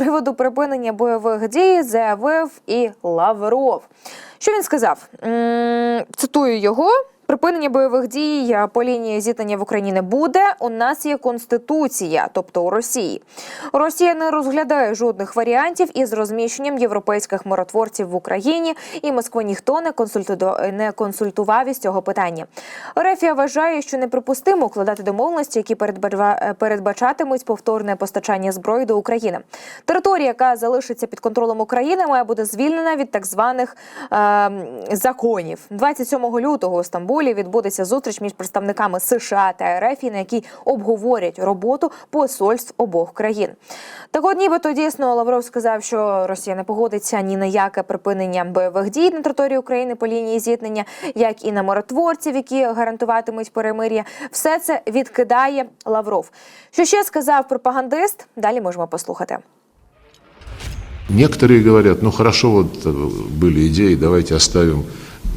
приводу припинення бойових дій заявив і Лавров. Що він сказав? Цитую його. Припинення бойових дій по лінії зіткнення в Україні не буде. У нас є конституція, тобто у Росії. Росія не розглядає жодних варіантів із розміщенням європейських миротворців в Україні, і Москву ніхто не консульту- не консультував із цього питання. Рефія вважає, що неприпустимо укладати домовленості, які передбача- передбачатимуть повторне постачання зброї до України. Територія, яка залишиться під контролем України, має бути звільнена від так званих е, законів. 27 лютого у Стамбулі відбудеться зустріч між представниками США та РФ, на якій обговорять роботу посольств обох країн. Так, от нібито дійсно Лавров сказав, що Росія не погодиться ні на яке припинення бойових дій на території України по лінії зіткнення, як і на миротворців, які гарантуватимуть перемир'я. Все це відкидає Лавров. Що ще сказав пропагандист? Далі можемо послухати. Некоторые говорят, ну хорошо, вот э, были идеи, давайте оставим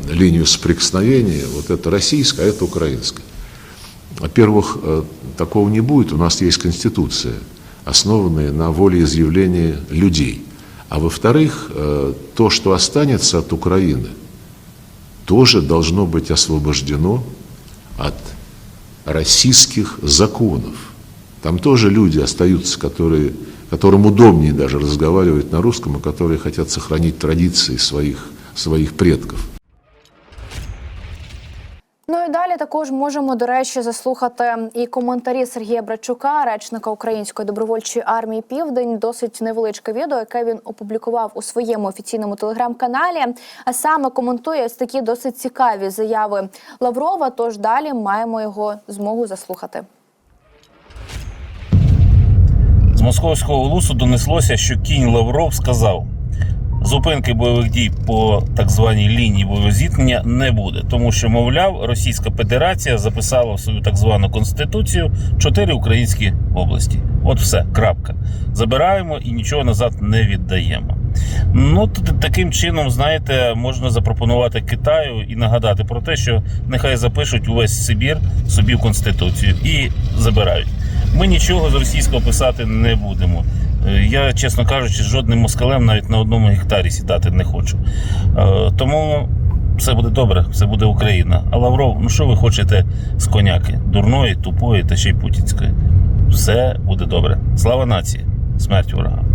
линию соприкосновения, вот это российская, а это украинская. Во-первых, э, такого не будет, у нас есть Конституция, основанная на волеизъявлении людей. А во-вторых, э, то, что останется от Украины, тоже должно быть освобождено от российских законов. Там тоже люди остаются, которые, которым удобнее даже разговаривать на русском, и которые хотят сохранить традиции своих, своих предков. Ну і далі також можемо, до речі, заслухати і коментарі Сергія Брачука, речника Української добровольчої армії Південь. Досить невеличке відео, яке він опублікував у своєму офіційному телеграм-каналі. А саме коментує ось такі досить цікаві заяви Лаврова. Тож далі маємо його змогу заслухати. З московського лусу донеслося, що кінь Лавров сказав: зупинки бойових дій по так званій лінії бойового зіткнення не буде, тому що, мовляв, Російська Федерація записала в свою так звану конституцію чотири українські області. От все, крапка. Забираємо і нічого назад не віддаємо. Ну, таким чином, знаєте, можна запропонувати Китаю і нагадати про те, що нехай запишуть увесь Сибір собі в конституцію і забирають. Ми нічого з російського писати не будемо. Я, чесно кажучи, жодним москалем навіть на одному гектарі сідати не хочу. Е, Тому все буде добре, все буде Україна. А Лавров, ну що ви хочете з коняки? Дурної, тупої та ще й путінської. Все буде добре. Слава нації! Смерть ворогам!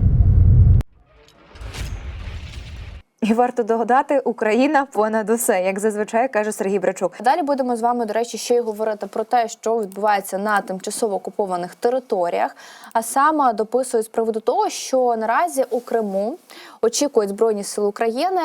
І варто догадати, Україна понад усе, як зазвичай каже Сергій Брачук. Далі будемо з вами, до речі, ще й говорити про те, що відбувається на тимчасово окупованих територіях. А саме дописують з приводу того, що наразі у Криму очікують збройні сили України.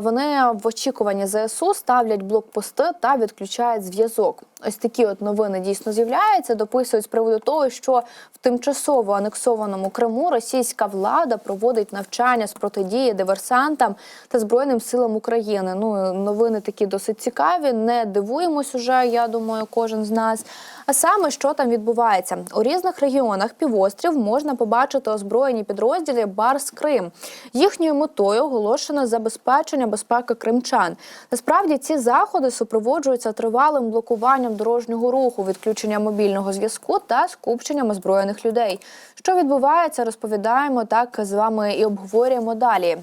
Вони в очікуванні ЗСУ ставлять блокпости та відключають зв'язок. Ось такі от новини дійсно з'являються. Дописують з приводу того, що в тимчасово анексованому Криму російська влада проводить навчання з протидії диверсантам та збройним силам України. Ну новини такі досить цікаві. Не дивуємось уже. Я думаю, кожен з нас. А саме що там відбувається у різних регіонах півострів можна побачити озброєні підрозділи Барс Крим. Їхньою метою оголошено забезпечення безпеки кримчан. Насправді ці заходи супроводжуються тривалим блокуванням дорожнього руху, відключенням мобільного зв'язку та скупченням озброєних людей. Що відбувається, розповідаємо так з вами і обговорюємо далі.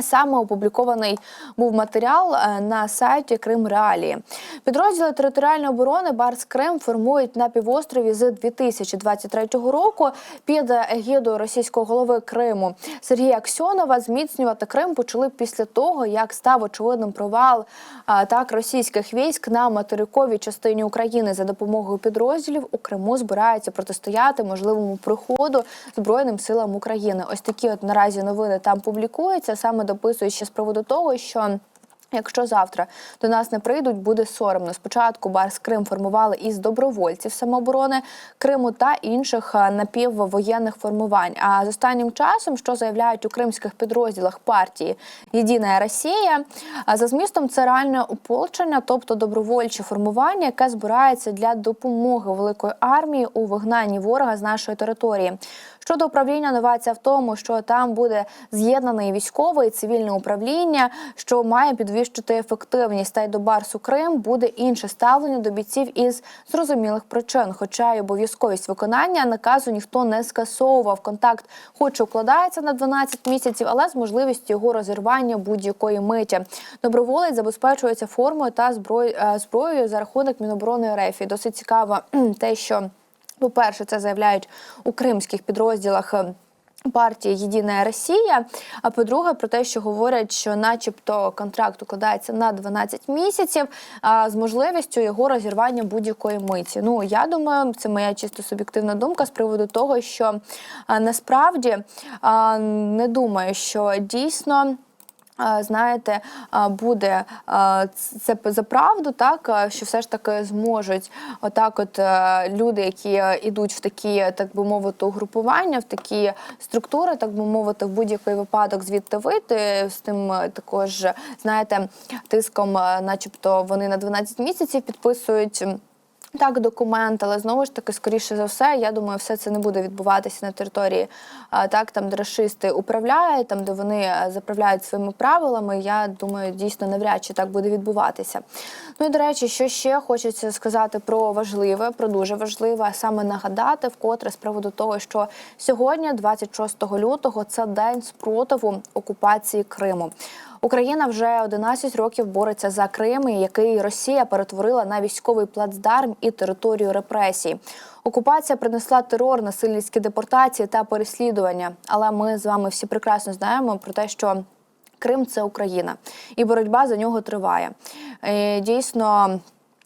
Саме опублікований був матеріал е, на сайті Крим Реалії. Підрозділи територіальної оборони Барс Крим формують на півострові з 2023 року під егідою російського голови Криму Сергія Аксьонова. Зміцнювати Крим почали після того, як став очевидним провал е, так російських військ на материковій частині України за допомогою підрозділів у Криму збираються протистояти можливому приходу збройним силам України. Ось такі от наразі новини там публікуються. Саме дописують ще з приводу того, що. Якщо завтра до нас не прийдуть, буде соромно. Спочатку Барс Крим формували із добровольців самооборони Криму та інших е, напіввоєнних формувань. А з останнім часом, що заявляють у кримських підрозділах партії Єдина Росія, за змістом це реальне ополчення, тобто добровольче формування, яке збирається для допомоги великої армії у вигнанні ворога з нашої території. Щодо управління, новація в тому, що там буде з'єднане військове і цивільне управління, що має підвищити ефективність. Та й до Барсу Крим буде інше ставлення до бійців із зрозумілих причин. Хоча й обов'язковість виконання наказу ніхто не скасовував. Контакт, хоч укладається на 12 місяців, але з можливістю його розірвання будь-якої миті. Доброволець забезпечується формою та е, зброєю за рахунок Міноборони РФ. І Досить цікаво те, що, по-перше, це заявляють у кримських підрозділах. е, Партії Єдина Росія. А по-друге, про те, що говорять, що, начебто, контракт укладається на 12 місяців, а з можливістю його розірвання будь-якої миті. Ну я думаю, це моя чисто суб'єктивна думка з приводу того, що а, насправді а, не думаю, що дійсно. А, Знаєте, буде це за правду, так що все ж таки зможуть отак, от е, люди, які е, ідуть в такі, так би мовити, угрупування, в такі структури, так би мовити, в будь-який випадок звідти вийти з тим е, також, знаєте, тиском, е, начебто, вони на 12 місяців підписують. Так, документ, але знову ж таки, скоріше за все, я думаю, все це не буде відбуватися на території, так, там, де расисти управляють, там, де вони е, заправляють своїми правилами. Я думаю, дійсно навряд чи так буде відбуватися. Ну і до речі, що ще хочеться сказати про важливе, про дуже важливе, а саме нагадати вкотре з приводу того, що сьогодні, 26 лютого, це день спротиву окупації Криму. Україна вже 11 років бореться за Крим, який Росія перетворила на військовий плацдарм і територію репресій. Окупація принесла терор, насильницькі депортації та переслідування. Але ми з вами всі прекрасно знаємо про те, що Крим це Україна, і боротьба за нього триває. І Дійсно.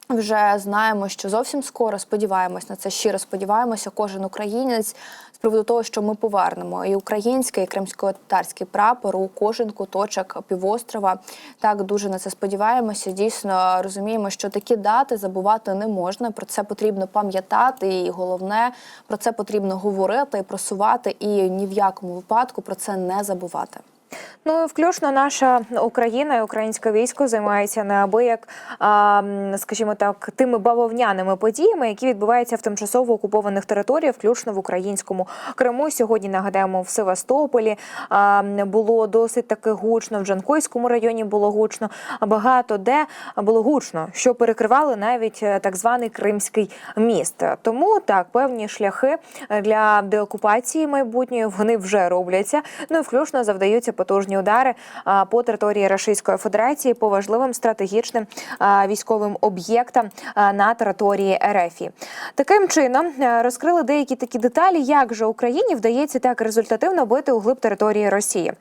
Вже знаємо, що зовсім скоро сподіваємось на це. Щиро сподіваємося, кожен українець приводу того, що ми повернемо і український, і кримсько-татарський прапор у кожен куточок півострова. Так дуже на це сподіваємося. Дійсно розуміємо, що такі дати забувати не можна. Про це потрібно пам'ятати, і головне про це потрібно говорити і просувати, і ні в якому випадку про це не забувати. Ну включно наша Україна і українське військо займається неабияк, скажімо так, тими бавовняними подіями, які відбуваються в тимчасово окупованих територіях, включно в українському Криму. Сьогодні нагадаємо в Севастополі а, було досить таки гучно. В Джанкойському районі було гучно. Багато де було гучно, що перекривали навіть е, так званий Кримський міст. Тому так певні шляхи для деокупації майбутньої вони вже робляться. Ну і включно завдаються потужні удари по території Російської Федерації по важливим стратегічним військовим об'єктам на території РФ. Таким чином е, розкрили деякі такі деталі, як же Україні вдається так результативно бити у глиб території Росії.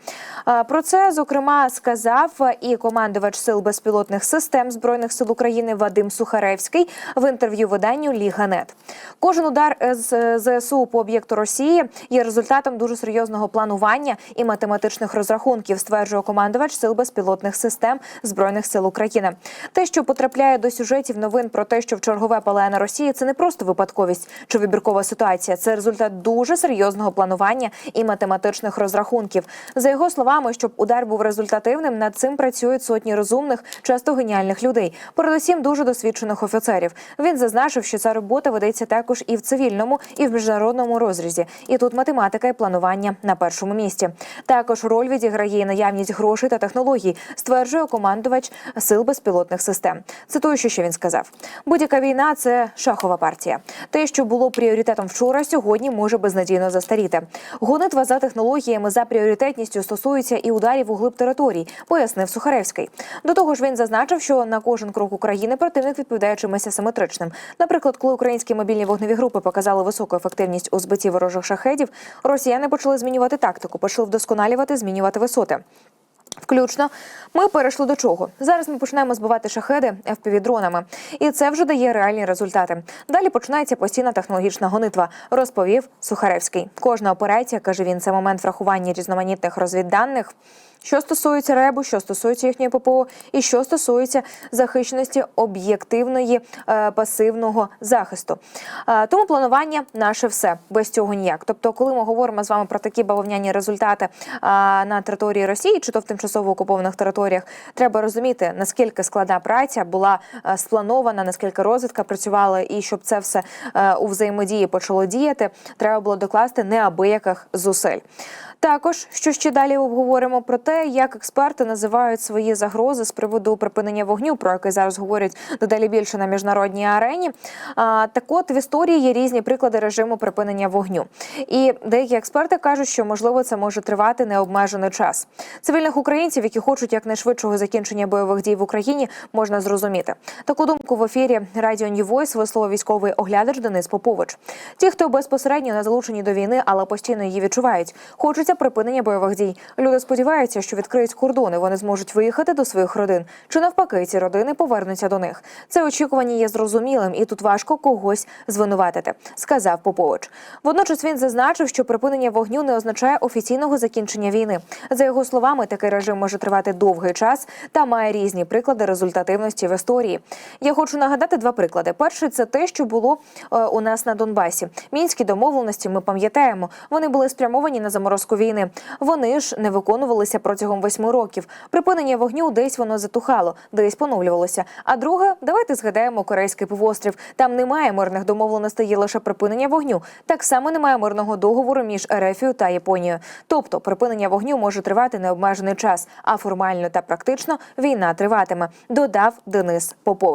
Про це зокрема сказав і командувач сил безпілотних систем збройних сил України Вадим Сухаревський в інтерв'ю виданню Ліганет. Кожен удар з ЗСУ по об'єкту Росії є результатом дуже серйозного планування і математичних розрахунків, стверджує командувач сил безпілотних систем збройних сил України. Те, що потрапляє до сюжетів новин про те, що в чергове палає на Росії, це не просто випадковість чи вибіркова ситуація. Це результат дуже серйозного планування і математичних розрахунків. За його словами, щоб удар був результативним, над цим працюють сотні розумних, часто геніальних людей, передусім дуже досвідчених офіцерів. Він зазначив, що ця робота ведеться також і в цивільному, і в міжнародному розрізі. І тут математика і планування на першому місці. Також роль відіграє і наявність грошей та технологій, стверджує командувач сил безпілотних систем. Цитую, що ще він сказав: будь-яка війна це шахова партія. Те, що було пріоритетом вчора, сьогодні може безнадійно застаріти. Гонитва за технологіями за пріоритетністю стосується і ударів у глиб територій, пояснив Сухаревський. До того ж, він зазначив, що на кожен крок України противник відповідає чимось асиметричним. Наприклад, коли українські мобільні вогневі групи показали високу ефективність у збитті ворожих шахедів, росіяни почали змінювати тактику, почали вдосконалювати, змінювати висоти. Включно ми перейшли до чого. Зараз ми починаємо збивати шахеди FPV-дронами. і це вже дає реальні результати. Далі починається постійна технологічна гонитва, розповів Сухаревський. Кожна операція каже він, це момент врахування різноманітних розвідданих. Що стосується ребу, що стосується їхньої ППО, і що стосується захищеності об'єктивної е, пасивного захисту. Е, тому планування наше все без цього ніяк. Тобто, коли ми говоримо з вами про такі бавовняні результати е, на території Росії, чи то в тимчасово окупованих територіях. Треба розуміти, наскільки складна праця була е, спланована, наскільки розвідка працювала, і щоб це все е, у взаємодії почало діяти, треба було докласти неабияких зусиль. Також що ще далі обговоримо про те, як експерти називають свої загрози з приводу припинення вогню, про який зараз говорять дедалі більше на міжнародній арені. А, так от в історії є різні приклади режиму припинення вогню. І деякі експерти кажуть, що можливо це може тривати необмежений час. Цивільних українців, які хочуть якнайшвидшого закінчення бойових дій в Україні, можна зрозуміти. Таку думку в ефірі Радіо Voice висловив військовий оглядач Денис Попович. Ті, хто безпосередньо не залучені до війни, але постійно її відчувають, хочеться припинення бойових дій. Люди сподіваються, що відкриють кордони, вони зможуть виїхати до своїх родин. Чи навпаки, ці родини повернуться до них. Це очікування є зрозумілим, і тут важко когось звинуватити, сказав Попович. Водночас він зазначив, що припинення вогню не означає офіційного закінчення війни. За його словами, такий режим може тривати довгий час та має різні приклади результативності в історії. Я хочу нагадати два приклади. Перший це те, що було е, у нас на Донбасі. Мінські домовленості ми пам'ятаємо. Вони були спрямовані на заморозку війни. Вони ж не виконувалися протягом восьми років. Припинення вогню десь воно затухало, десь поновлювалося. А друге, давайте згадаємо Корейський півострів. Там немає мирних домовленостей, є лише припинення вогню. Так само немає мирного договору між Ерефією та Японією. Тобто припинення вогню може тривати необмежений час, а формально та практично війна триватиме. Додав Денис Попович.